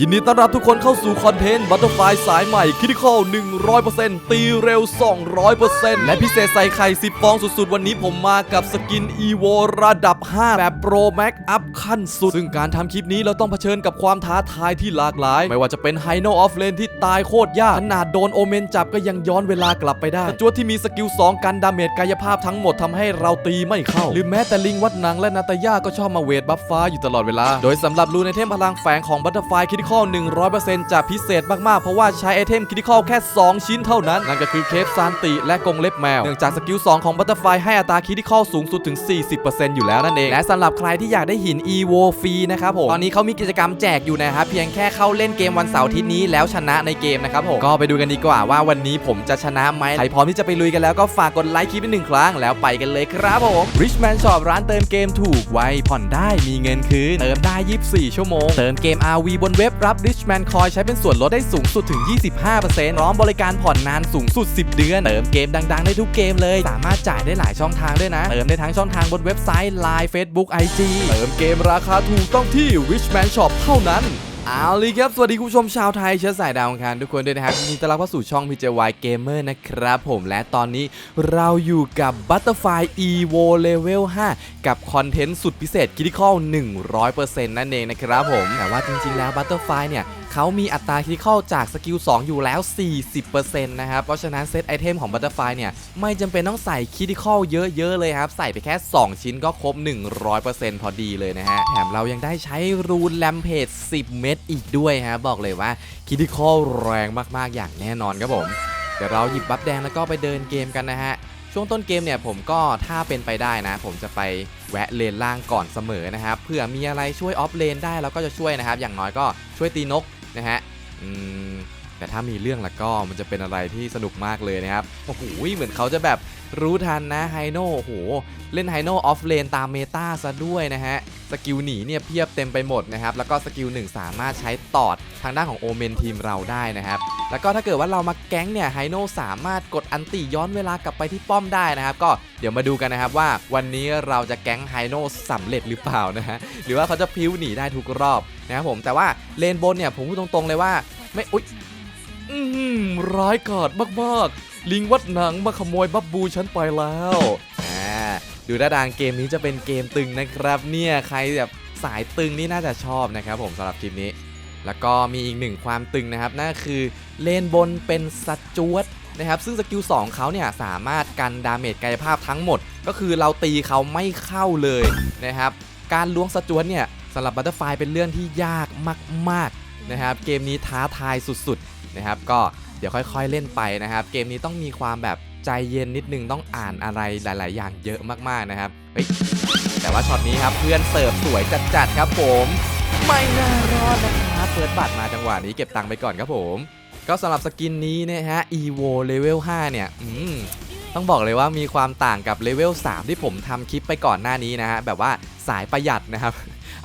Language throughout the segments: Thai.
ยินดีต้อนรับทุกคนเข้าสู่คอนเทนต์บัตเตอร์ไฟสายใหม่คิด i คอล100%ตีเร็ว 200%และพิเศษใส่ไข่ 10 ฟองสุดๆ วันนี้ผมมากับสกิน EVO ระดับ 5 แบบ Pro Max อัพขั้นสุด ซึ่งการทำคลิปนี้เราต้องเผชิญกับความท้าทายที่หลากหลาย ไม่ว่าจะเป็น h i n o Off Lane ที่ตายโคตรยาก ขนาดโดนโอเมนจับก็ยังย้อนเวลากลับไปได้จวดที่มีสกิล 2 กันดาเมจกายภาพทั้งหมดทำให้เราตีไม่เข้า หรือแม้แต่ลิงวัดหนังและนาตาย่าก็ชอบมาเวทบัฟฟ้าอยู่ตลอดเวลา โดยสำหรับรูในเทมพลังแฝงของบัตเตอร์ไฟคิด i คอล100%จะพิเศษมาก ๆ เพราะว่าใช้ไอเทมคิด i คอลแค่ 2 ชิ้นเท่านั้น นั่นก็คือเคฟซานติและกงเล็บแมว เนื่องจากสกิล 2 ของบัตเตอร์ไฟให้อัตราคิด i คอลสูงสุดถึง 40%อยู่แล้วนั่นเอง และสำหรับใครที่อยากได้หิน EVO ฟรีนะครับผมตอนนี้เขามีกิจกรรมแจกอยู่นะครับเพียงแค่เข้าเล่นเกมวันเสาร์ทิตย์นี้แล้วชนะในเกมนะครับผมก็ไปดูกันดีกว่าว่าวันนี้ผมจะชนะไหมใครพร้อมที่จะไปลุยกันแล้วก็ฝากกดไลค์คลิปไปหนึ่งครั้งแล้วไปกันเลยครับผม Richman Shop ร้านเติมเกมถูกไวผ่อนได้มีเงินคืนเติมได้ 24 ชั่วโมง เติมเกม RV บนเว็บรับ Richman Coin ใช้เป็นส่วนลดได้สูงสุดถึง 25%พร้อมบริการผ่อนนานสูงสุด 10 เดือน เติมเกมดัง ๆ ได้ทุกเกมเลย สามารถจ่ายได้หลายช่องทางด้วยนะ เติมได้ทั้งช่องทางบนเว็บไซต์ Line Facebook IG เติมเกมราคาถูกต้องที่ Richman Shop เท่านั้น เอาเลยครับ สวัสดีคุณผู้ชมชาวไทยเชื้อสายดาวอังคารทุกคนด้วยนะครับมีต้อนรับเข้าสู่ช่อง PJY Gamer นะครับผมและตอนนี้เราอยู่กับ Butterfly Evo Level 5 กับคอนเทนต์สุดพิเศษ Critical 100%นั่นเองนะครับผม แต่ว่าจริงๆแล้ว Butterfly เนี่ย เขามีอัตรา Critical จากสกิล2อยู่แล้ว 40%นะครับ เพราะฉะนั้นเซตไอเทมของ Butterfly เนี่ย ไม่จำเป็นต้องใส่ Critical เยอะ ๆ เลยครับ ใส่ไปแค่ 2 ชิ้นก็ครบ 100%พอดีเลยนะฮะ แถมเรายังได้ใช้รูนแลมเพจ10 เม็ดอีกด้วยฮะ บอกเลยว่า Critical แรงมากๆ อย่างแน่นอนครับผม เดี๋ยวเราหยิบบัฟแดงแล้วก็ไปเดินเกมกันนะฮะช่วงต้นเกมเนี่ยผมก็ถ้าเป็นไปได้นะ ผมจะไปแวะเลนล่างก่อนเสมอนะครับเผื่อมีอะไรช่วยออฟเลนได้เราก็จะช่วยนะครับ อย่างน้อยก็ช่วยตีนก นะฮะอืมแต่ถ้ามีเรื่องละก็มันจะเป็นอะไรที่สนุกมากเลยนะครับ โอ้โห เหมือนเขาจะแบบรู้ทันนะไฮโน่โอ้โห เล่นไฮโน่ออฟเลนตามเมตาซะด้วยนะฮะ สกิลหนีเนี่ยเพียบเต็มไปหมดนะครับแล้วก็สกิลหนึ่งสามารถใช้ตอดทางด้านของโอเมนทีมเราได้นะครับแล้วก็ถ้าเกิดว่าเรามาแก๊งเนี่ยไฮโน่สามารถกดอันติย้อนเวลากลับไปที่ป้อมได้นะครับ ก็เดี๋ยวมาดูกันนะครับว่าวันนี้เราจะแก๊งไฮโน่สำเร็จหรือเปล่านะฮะหรือว่าเขาจะพิ้วหนีได้ทุกรอบนะครับผมแต่ว่าเลนบนเนี่ยผมพูดตรงๆเลยว่าไม่อุ๊ยอืมร้ายกาจมากๆ ลิงวัดหนังมาขโมยบับบูฉันไปแล้ว ดูท่าทางเกมนี้จะเป็นเกมตึงนะครับ เนี่ยใครแบบสายตึงนี่น่าจะชอบนะครับผมสำหรับคลิปนี้ แล้วก็มีอีกหนึ่งความตึงนะครับนั่นคือเลนบนเป็นสจวตนะครับซึ่งสกิล2เขาเนี่ยสามารถกันดาเมจกายภาพทั้งหมด ก็คือเราตีเขาไม่เข้าเลยนะครับ การล้วงสจวตเนี่ยสำหรับบัตเตอร์ไฟเป็นเรื่องที่ยากมากๆนะครับเกมนี้ท้าทายสุดๆนะครับก็เดี๋ยวค่อยๆเล่นไปนะครับ เกมนี้ต้องมีความแบบ ใจเย็นนิดนึงต้องอ่านอะไรหลาย ๆ อย่างเยอะมากๆนะครับเฮ้ยแต่ว่าช็อตนี้ครับเพื่อนเสิร์ฟสวยจัดๆครับผม ไม่น่ารอดนะครับเปิดบัตรมาจังหวะนี้เก็บตังค์ไปก่อนครับผม ก็สำหรับสกินนี้นะฮะ evo level 5 เนี่ยอืมต้องบอกเลยว่ามีความต่างกับเลเวล 3 ที่ผมทำคลิปไปก่อนหน้านี้นะฮะแบบว่าสายประหยัดนะครับ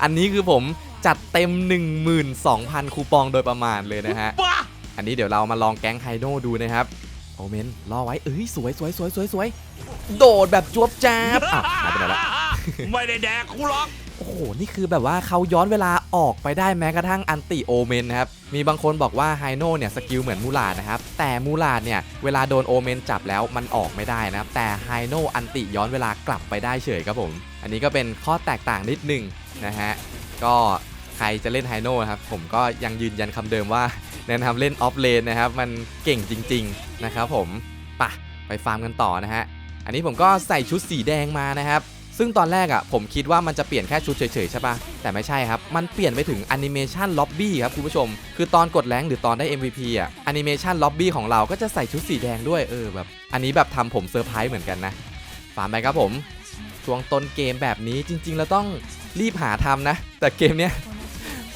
อันนี้คือผมจัดเต็ม 12,000 คูปองโดยประมาณเลยนะฮะ อันนี้เดี๋ยวเรามาลองแก๊งไฮโน่ดูนะครับ โอเมนรอไว้เอ้ยสวยสวยสวยสวยสวยโดดแบบจวบจ้าบอะหายไปไหนละไม่ได้แดกกูหรอกโอ้โห นี่คือแบบว่าเขาย้อนเวลาออกไปได้แม้กระทั่งอันติโอเมนนะครับ มีบางคนบอกว่าไฮโน่เนี่ยสกิลเหมือนมูลาดนะครับ แต่มูลาดเนี่ยเวลาโดนโอเมนจับแล้วมันออกไม่ได้นะครับ แต่ไฮโน่อันติย้อนเวลากลับไปได้เฉยครับผม อันนี้ก็เป็นข้อแตกต่างนิดหนึงนะฮะ ก็ใครจะเล่นไฮโน่ครับ ผมก็ยังยืนยันคำเดิมว่าแนะนำเล่นออฟเลนนะครับ มันเก่งจริง ๆ นะครับผมปะไปฟาร์มกันต่อนะฮะ อันนี้ผมก็ใส่ชุดสีแดงมานะครับ ซึ่งตอนแรกอะผมคิดว่ามันจะเปลี่ยนแค่ชุดเฉยๆใช่ปะแต่ไม่ใช่ครับ มันเปลี่ยนไปถึงแอนิเมชันล็อบบี้ครับคุณผู้ชม คือตอนกดแรงหรือตอนได้ MVP อะแอนิเมชันล็อบบี้ของเราก็จะใส่ชุดสีแดงด้วยเออแบบอันนี้แบบทำผมเซอร์ไพรส์เหมือนกันนะฟาร์มไปครับผมช่วงต้นเกมแบบนี้จริงๆเราต้องรีบหาทำนะ แต่เกมเนี้ย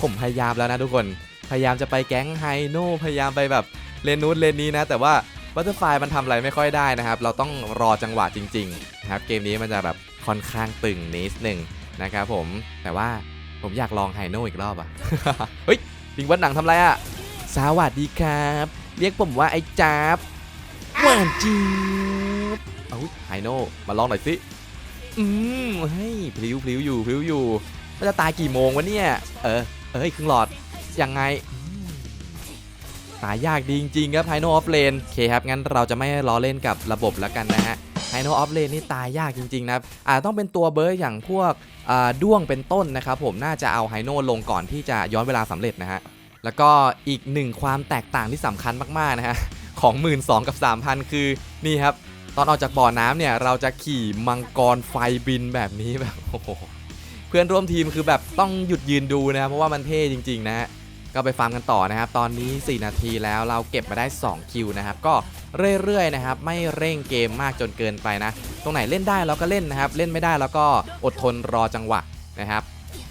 ผมพยายามแล้วนะทุกคน พยายามจะไปแก๊งไฮโน่พยายามไปแบบเลนนู้นเลนนี้นะ แต่ว่า บัตเตอร์ไฟมันทำอะไรไม่ค่อยได้นะครับ เราต้องรอจังหวะจริงๆนะครับ เกมนี้มันจะแบบค่อนข้างตึงนิดหนึ่งนะครับผม แต่ว่าผมอยากลองไฮโน่อีกรอบอะเฮ้ยลิงวัดหนังทำไรอะสวัสดีครับ เรียกผมว่าไอ้จ๊าบหวานจีบเอาไฮโน่มาลองหน่อยสิ อืมเฮ้ยพลิ้วพลิ้วอยู่พลิ้วอยู่มันจะตายกี่โมงวะเนี่ย เออ เอ้ยครึ่งหลอด ยังไง ตายยากดีจริงๆครับไฮโนออฟเลนโอเคครับงั้นเราจะไม่ล้อเล่นกับระบบแล้วกันนะฮะไฮโนออฟเลนนี่ตายยากจริงๆนะครับอาจต้องเป็นตัวเบิร์ดอย่างพวกอ่าด้วงเป็นต้นนะครับผมน่าจะเอาไฮโนลงก่อนที่จะย้อนเวลาสำเร็จนะฮะแล้วก็อีกหนึ่งความแตกต่างที่สำคัญมากๆนะฮะของ 1 2ื่นกับ 3,000 คือนี่ครับตอนออกจากบ่อน้ำเนี่ยเราจะขี่มังกรไฟบินแบบนี้แบบโอ้โหเพื่อนร่วมทีมคือแบบต้องหยุดยืนดูนะเพราะว่ามันเท่จริง ๆ นะฮะ ก็ไปฟาร์มกันต่อนะครับ ตอนนี้ 4 นาทีแล้วเราเก็บมาได้ 2 คิวนะครับ ก็เรื่อยๆนะครับ ไม่เร่งเกมมากจนเกินไปนะ ตรงไหนเล่นได้เราก็เล่นนะครับ เล่นไม่ได้แล้วก็อดทนรอจังหวะนะครับ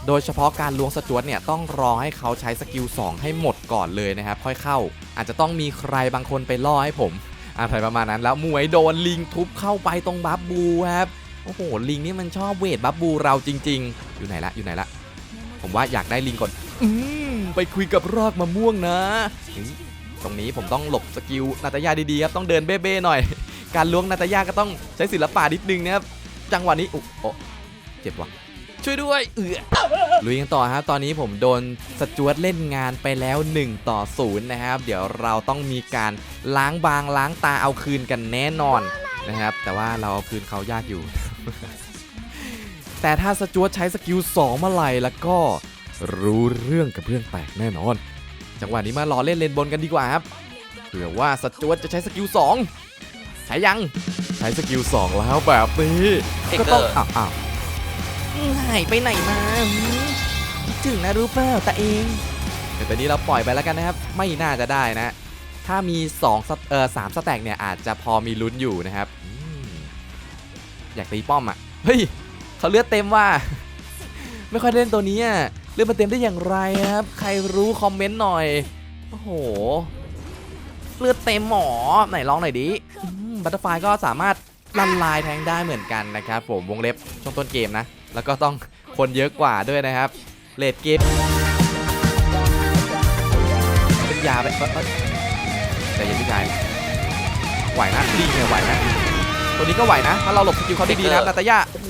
โดยเฉพาะการล้วงสจวตเนี่ยต้องรอให้เขาใช้สกิล2 ให้หมดก่อนเลยนะครับ ค่อยเข้า อาจจะต้องมีใครบางคนไปล่อให้ผมอะไรประมาณนั้นแล้วมวยโดนลิงทุบเข้าไปตรงบัฟบูครับโอ้โหลิงนี่มันชอบเวทบัฟบูเราจริง ๆ อยู่ไหนละอยู่ไหนละผมว่าอยากได้ลิงก่อนอื ไปคุยกับรากมะม่วงนะ ตรงนี้ผมต้องหลบสกิลนาตายาดีๆครับต้องเดินเบ้ๆหน่อย การล้วงนาตายาก็ต้องใช้ศิลปะนิดนึงนะครับจังหวะนี้อุ๊โอะเจ็บว่ะช่วยด้วยเอือลุยกันต่อครับตอนนี้ผมโดนสจวตเล่นงานไปแล้ว 1 ต่อ0นะครับ เดี๋ยวเราต้องมีการล้างบางล้างตาเอาคืนกันแน่นอนนะครับ แต่ว่าเราเอาคืนเขายากอยู่ แต่ถ้าสจวตใช้สกิล2เมื่อไหร่แล้วก็ รู้เรื่องกับเรื่องแตกแน่นอน จังหวะนี้มารอเล่นเลนบนกันดีกว่าครับเผื่อว่าสจวตจะใช้สกิล2ใช้ยัง ใช้สกิล2แล้วแบบนี้ก็ต้องอ้าวอ้าวหายไปไหนมาหืมคิดถึงนะรู้เปล่าตาเอง แต่ตอนนี้เราปล่อยไปแล้วกันนะครับ ไม่น่าจะได้นะ ถ้ามี2สเอ่อสามสแต็กเนี่ยอาจจะพอมีลุ้นอยู่นะครับอืมอยากตีป้อมอะเฮ้ยเขาเลือดเต็มว่า ไม่ค่อยเล่นตัวนี้อะ เลือดมันเต็มได้อย่างไรครับ ใครรู้คอมเมนต์หน่อย โอ้โห เลือดเต็มหมอไหนลองหน่อยดิบัตเตอร์ไฟก็สามารถลันลายแทงได้เหมือนกันนะครับผมวงเล็บช่วงต้นเกมนะ แล้วก็ต้องคนเยอะกว่าด้วยนะครับเลดเกมเป็นยาไปเอ้ยเอ้ยแต่ยังพี่ชายไหวนะดีเนี่ยไหวนะตัวนี้ก็ไหวนะถ้าเราหลบสกิลเขาดีๆนะครับนาตายาโอ้โห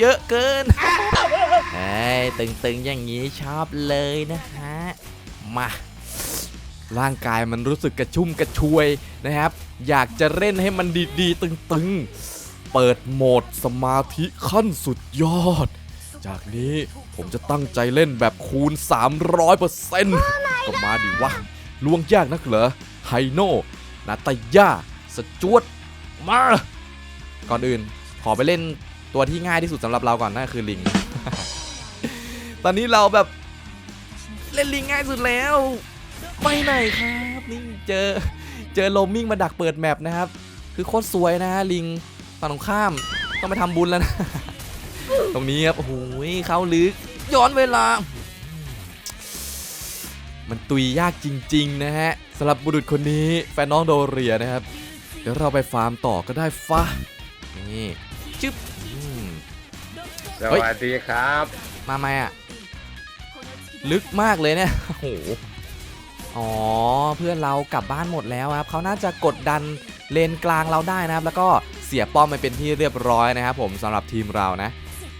เยอะเกิน เฮ้ยตึงๆอย่างนี้ชอบเลยนะฮะ มาร่างกายมันรู้สึกกระชุ่มกระชวยนะครับ อยากจะเล่นให้มันดีๆ ตึงๆ เปิดโหมดสมาธิขั้นสุดยอด จากนี้ผมจะตั้งใจเล่นแบบคูณ 300%ก็มาดิวะลวงยากนักเหรอไฮโนนาตายาสจวดมา ก่อนอื่น ขอไปเล่นตัวที่ง่ายที่สุดสำหรับเราก่อนนั่นคือลิง ตอนนี้เราแบบเล่นลิงง่ายสุดแล้วไปไหนครับนี่เจอเจอโลมมิ่งมาดักเปิดแมปนะครับ คือโคตรสวยนะฮะลิงฝั่งตรงข้ามต้องไปทำบุญแล้วนะ ตรงนี้ครับโอ้โหเข้าลึกย้อนเวลา มันตุยยากจริง ๆ นะฮะสำหรับบุรุษคนนี้แฟนน้องโดเรียนะครับ เดี๋ยวเราไปฟาร์มต่อก็ได้ฟ้านี่จึ๊บอืมสวัสดีครับ มาไหมอะ ลึกมากเลยเนี่ยโอ้โหอ๋อเพื่อนเรากลับบ้านหมดแล้วครับเขาน่าจะกดดันเลนกลางเราได้นะครับ แล้วก็เสียป้อมไปเป็นที่เรียบร้อยนะครับ ผมสำหรับทีมเรานะ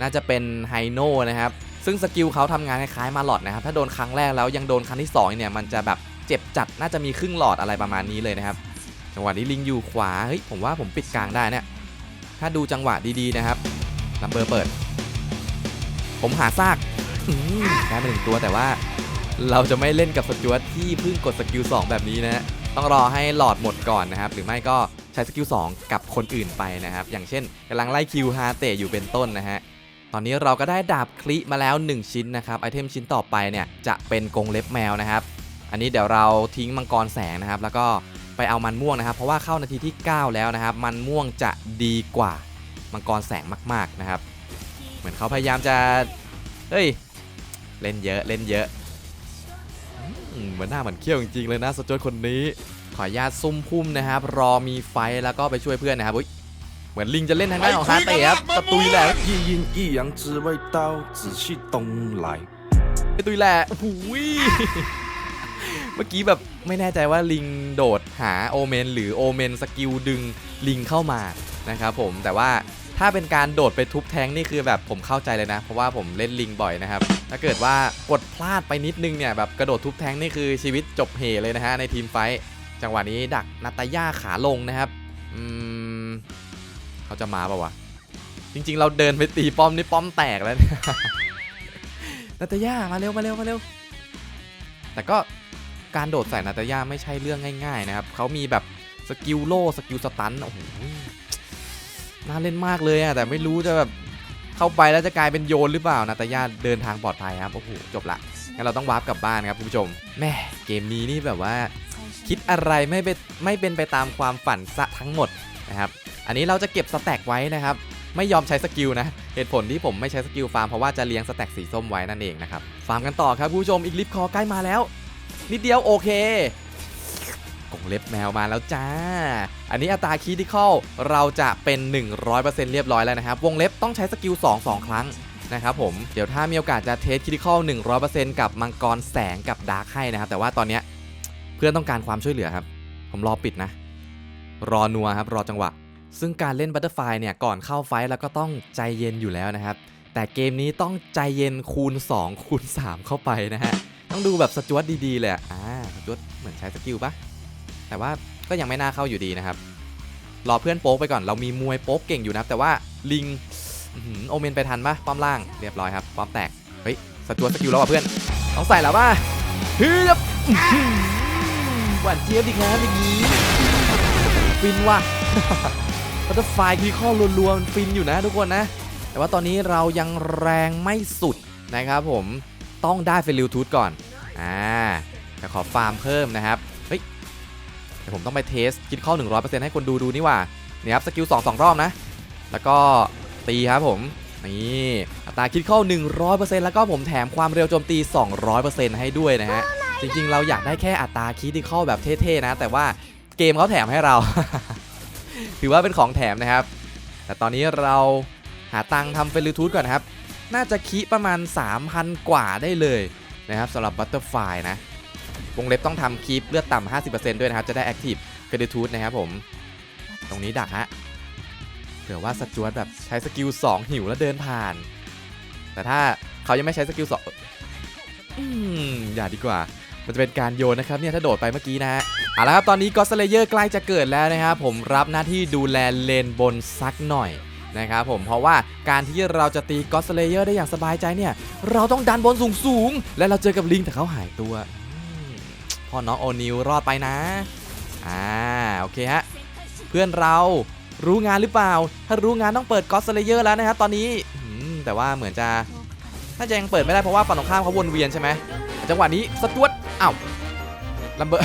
น่าจะเป็นไฮโน่นะครับ ซึ่งสกิลเขาทำงานคล้ายๆมาหลอดนะครับ ถ้าโดนครั้งแรกแล้วยังโดนครั้งที่สองเนี่ยมันจะแบบเจ็บจัดน่าจะมีครึ่งหลอดอะไรประมาณนี้เลยนะครับจังหวะนี้ลิงอยู่ขวาเฮ้ยผมว่าผมปิดกลางได้เนี่ยถ้าดูจังหวะดีๆนะครับลัมเบอร์เปิด ผมหาซาก ได้มาหนึ่งตัวแต่ว่าเราจะไม่เล่นกับสจวตที่เพิ่งกดสกิล2แบบนี้นะฮะต้องรอให้หลอดหมดก่อนนะครับ หรือไม่ก็ใช้สกิล2กับคนอื่นไปนะครับ อย่างเช่นกำลังไล่คิวฮาเตะอยู่เป็นต้นนะฮะตอนนี้เราก็ได้ดาบคลิมาแล้ว 1 ชิ้นนะครับไอเทมชิ้นต่อไปเนี่ยจะเป็นกรงเล็บแมวนะครับ อันนี้เดี๋ยวเราทิ้งมังกรแสงนะครับ แล้วก็ไปเอามันม่วงนะครับ เพราะว่าเข้านาทีที่ 9 แล้วนะครับ มันม่วงจะดีกว่ามังกรแสงมาก ๆนะครับ เหมือนเขาพยายามจะเฮ้ย เล่นเยอะ เล่นเยอะอืมเหมือนหน้าเหมือนเขี้ยวจริงๆเลยนะสจวตคนนี้ ขออนุญาตซุ่มพุ่มนะครับ รอมีไฟแล้วก็ไปช่วยเพื่อนนะครับอุ๊ยเหมือนลิงจะเล่นทางด้านของฮาเตะครับตะตุยแหละ 一阴一阳之谓道，仔细东来。 ตะตุยแหละโอ้โหย เมื่อกี้แบบไม่แน่ใจว่าลิงโดดหาโอเมนหรือโอเมนสกิลดึงลิงเข้ามานะครับผมแต่ว่าท ถ้าเป็นการโดดไปทุบแทงนี่คือแบบผมเข้าใจเลยนะ เพราะว่าผมเล่นลิงบ่อยนะครับ ถ้าเกิดว่ากดพลาดไปนิดนึงเนี่ยแบบกระโดดทุบแทงนี่คือชีวิตจบเหเลยนะฮะในทีมไฟจังหวะนี้ดักนาตาย่าขาลงนะครับอืมเขาจะมาปะวะ จริง ๆ เราเดินไปตีป้อมนี่ป้อมแตกแล้วนี่ยนาตาย่ามาเร็วมาเร็วมาเร็ว แต่ก็การโดดใส่นาตาย่าไม่ใช่เรื่องง่าย ๆ นะครับเขามีแบบสกิลโล่สกิลสตันโอ้โห น่าเล่นมากเลยอะแต่ไม่รู้จะแบบเข้าไปแล้วจะกลายเป็นโยนหรือเปล่านาตาย่าเดินทางปลอดภัยครับโอ้โหจบละงั้นเราต้องวาร์ปกลับบ้านครับคุณผู้ชมแม่เกมนี้นี่แบบว่าคิดอะไรไม่เป็นไม่เป็นไปตามความฝันซะทั้งหมดนะครับอันนี้เราจะเก็บสแต็กไว้นะครับไม่ยอมใช้สกิลนะ เหตุผลที่ผมไม่ใช้สกิลฟาร์มเพราะว่าจะเลี้ยงสแต็กสีส้มไว้นั่นเองนะครับ ฟาร์มกันต่อครับคุณผู้ชมอีกลิฟคอใกล้มาแล้ว นิดเดียวโอเค กงเล็บแมวมาแล้วจ้า อันนี้อัตราคีดิคอลเราจะเป็น 100%เรียบร้อยแล้วนะครับ วงเล็บต้องใช้สกิล2 2 ครั้งนะครับผม เดี๋ยวถ้ามีโอกาสจะเทสคีดิคอล100%กับมังกรแสงกับดาร์คให้นะครับ แต่ว่าตอนนี้เพื่อนต้องการความช่วยเหลือครับ ผมรอปิดนะ รอนัวครับ รอจังหวะ ซึ่งการเล่นบัตเตอร์ไฟเนี่ยก่อนเข้าไฟท์แล้วก็ต้องใจเย็นอยู่แล้วนะครับ แต่เกมนี้ต้องใจเย็นคูณ 2 คูณ 3 เข้าไปนะฮะ ต้องดูแบบสจวตดีๆเลยอะอ่าสจวตเหมือนใช้สกิลปะ แต่ว่าก็ยังไม่น่าเข้าอยู่ดีนะครับ รอเพื่อนโป๊กไปก่อน เรามีมวยโป๊กเก่งอยู่นะ แต่ว่าลิงโอเมนไปทันปะป้อมล่างเรียบร้อยครับ ป้อมแตก เฮ้ยสจวตสกิลแล้วว่ะเพื่อน ต้องใส่แล้วป่ะเฮ้ยอื้อหือหวานเจี๊ยบดีครับอย่างนี้ฟินว่ะบัตเตอร์ไฟคีข้อรัวๆมันฟินอยู่นะทุกคนนะ แต่ว่าตอนนี้เรายังแรงไม่สุดนะครับผมต้องได้เฟลิวทูธก่อนอ่าแต่ขอฟาร์มเพิ่มนะครับ เดี๋ยวผมต้องไปเทสคิดข้อ100%ให้คนดูดูนี่ว่านี่ยครับสกิล2 2 รอบนะ แล้วก็ตีครับผม นี่อัตราคิดเข้า 100%แล้วก็ผมแถมความเร็วโจมตี 200%ให้ด้วยนะฮะ จริงๆ เราอยากได้แค่อัตราคิดเข้าแบบเท่ๆนะ แต่ว่าเกมเขาแถมให้เรา ถือว่าเป็นของแถมนะครับ แต่ตอนนี้เราหาตังค์ทำเฟลิทูธก่อนนครับ น่าจะคิประมาณ 3,000 กว่าได้เลยนะครับสำหรับบัตเตอร์ไฟนะ วงเล็บต้องทำคีปเลือดต่ำ50%ด้วยนะครับ จะได้แอคทีฟเฟลิทูธนะครับผม ตรงนี้ดักฮะ เผื่อว่าสจวตแบบใช้สกิล 2 หิวแล้วเดินผ่าน แต่ถ้าเขายังไม่ใช้สกิล2อืมอย่าดีกว่า มันจะเป็นการโยนนะครับเนี่ยถ้าโดดไปเมื่อกี้นะฮะเอาละครับ ตอนนี้ก็สเลเยอร์ใกล้จะเกิดแล้วนะครับผมรับหน้าที่ดูแลเลนบนสักหน่อยนะครับผมเพราะว่าการที่เราจะตีก็สเลเยอร์ได้อย่างสบายใจเนี่ย เราต้องดันบนสูงสูงๆและเราเจอกับลิงแต่เขาหายตัว พ่อน้องโอนิวรอดไปนะ อ่า โอเคฮะ เพื่อนเรารู้งานหรือเปล่า ถ้ารู้งานต้องเปิดก็สเลเยอร์แล้วนะครับตอนนี้แต่ว่าเหมือนจะน่าจะยังเปิดไม่ได้เพราะว่าฝั่งตรงข้ามเขาวนเวียนใช่ไหมจังหวะนี้สจวตอ้าวลัมเบอร์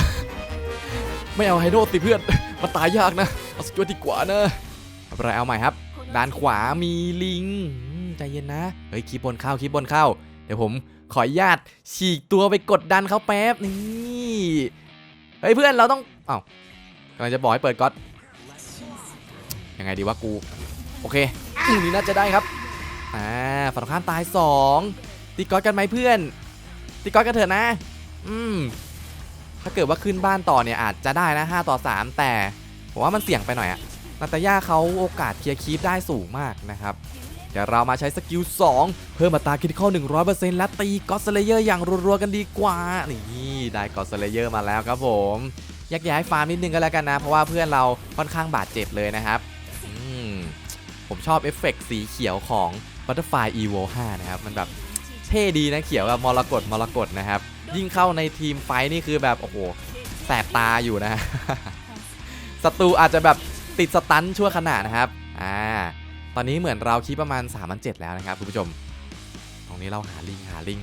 ไม่เอาไฮโดรสิเพื่อนมันตายยากนะเอาสจวตดีกว่านะไม่เป็นไรเอาใหม่ครับ ด้านขวามีลิงใจเย็นนะ เฮ้ยคีบบนเข้าคีบบนเข้า เดี๋ยวผมขออนุญาตฉีกตัวไปกดดันเขาแป๊บนี่เฮ้ยเพื่อนเราต้องอ้าวกำลังจะบอกให้เปิดก๊อตยังไงดีวะกูโอเคอืมนี่น่าจะได้ครับอ่าฝั่งตรงข้ามตายสองตีก๊อตกันไหมเพื่อน ตีก้อยกันเถอะนะ อืมถ้าเกิดว่าขึ้นบ้านต่อเนี่ยอาจจะได้นะ 5 ต่อ 3 แต่ผมว่ามันเสี่ยงไปหน่อยอะนาตาย่าเขาโอกาสเคลียร์คีปได้สูงมากนะครับ เดี๋ยวเรามาใช้สกิล 2 เพิ่มอัตราคิดข้อ100%และตีก็อสเลเยอร์อย่างรัวๆกันดีกว่า นี่ได้ก็อสเลเยอร์มาแล้วครับผมแยากย้ายฟาร์มนิดนึงก็แล้วกันนะ เพราะว่าเพื่อนเราค่อนข้างบาดเจ็บเลยนะครับมผมชอบเอฟเฟกต์สีเขียวของ Butterfly Evo 5นะครับ มันแบบเท่ดีนะเขียวกับมรกตมรกตนะครับ ยิ่งเข้าในทีมไฟนี่คือแบบ โอ้โห แสบตาอยู่นะศัตรูอาจจะแบบติดสตันชั่วขณะนะครับ อ่า ตอนนี้เหมือนเราคิดประมาณ3 7 0 0แล้วนะครับคุณผู้ชม ตรงนี้เราหาลิงหาลิง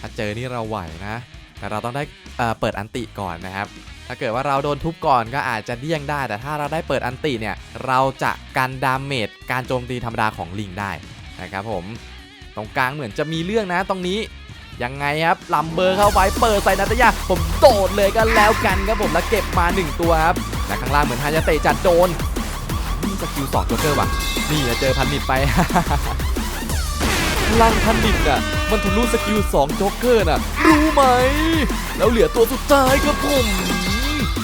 ถ้าเจอนี่เราไหวนะ แต่เราต้องได้เเปิดอันติก่อนนะครับ ถ้าเกิดว่าเราโดนทุบก่อนก็อาจจะเดี่ยงได้ แต่ถ้าเราได้เปิดอันติเนี่ย เราจะกันดาเมจการโจมตีธรรมดาของลิงได้นะครับผม ตรงกลางเหมือนจะมีเรื่องนะตรงนี้ยังไงครับลัมเบอร์เข้าไปเปิดใส่นาตยาผมโดดเลยกันแล้วกันครับผมแล้วเก็บมา 1 ตัวครับและข้างล่างเหมือนฮายาเตะจัดโดน นี่สกิลสองโจ๊กเกอร์ว่ะ นี่เจอพันนิดไป พลังพันนิดน่ะ มันทะลุสกิล2โจ๊กเกอร์น่ะ รู้ไหม แล้วเหลือตัวสุดท้ายครับผม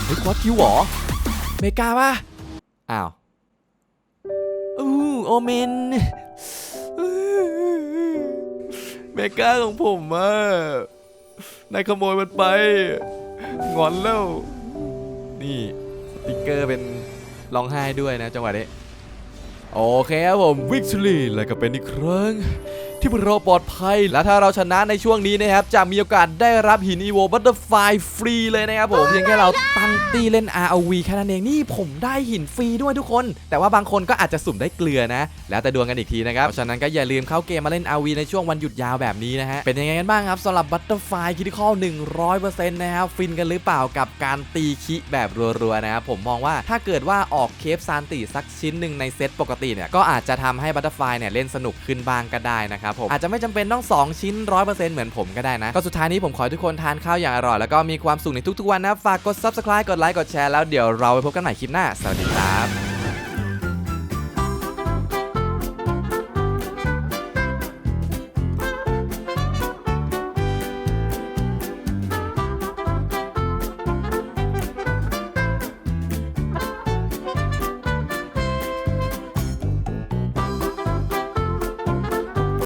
เฮ้ยควอดคิวเหรอ เมกาป่ะอ้าว อู้โอเมนเมกาของผมอะนายขโมยมันไป งอนแล้ว นี่ สติกเกอร์เป็น ร้องไห้ด้วยนะจังหวะนี้ โอเคครับผมวิกตอรี่แล้วก็เป็นอีกครั้ง ที่พวกเราปลอดภัย และถ้าเราชนะในช่วงนี้นะครับจะมีโอกาสได้รับหินอีโวบัตเตอร์ไฟฟรีเลยนะครับผมเพียงแค่เราตั้งตีเล่น ROV แค่นั้นเองนี่ผมได้หินฟรีด้วยทุกคน แต่ว่าบางคนก็อาจจะสุ่มได้เกลือนะ แล้วแต่ดวงกันอีกทีนะครับเพราะฉะนั้นก็อย่าลืมเข้าเกมมาเล่น ROV ในช่วงวันหยุดยาวแบบนี้นะฮะเป็นยังไงกันบ้างครับสำหรับบัตเตอร์ไฟคิดข้อ100%นะครับฟินกันหรือเปล่ากับการตีคิแบบรัวๆนะครับผมมองว่าถ้าเกิดว่าออกเคฟซานติสักชิ้นหนึ่งในเซตปกติเนี่ยก็อาจจะทำให้บัตเตอร์ไฟเนี่ยเล่นสนุกขึ้นบ้างก็ได้นะครับผม อาจจะไม่จำเป็นต้อง 2 ชิ้น 100%เหมือนผมก็ได้นะ ก็สุดท้ายนี้ผมขอให้ทุกคนทานข้าวอย่างอร่อยแล้วก็มีความสุขในทุกๆวันนะ ฝากกด subscribe กดไลค์กดแชร์แล้วเดี๋ยวเราไปพบกันใหม่คลิปหน้า สวัสดีครับ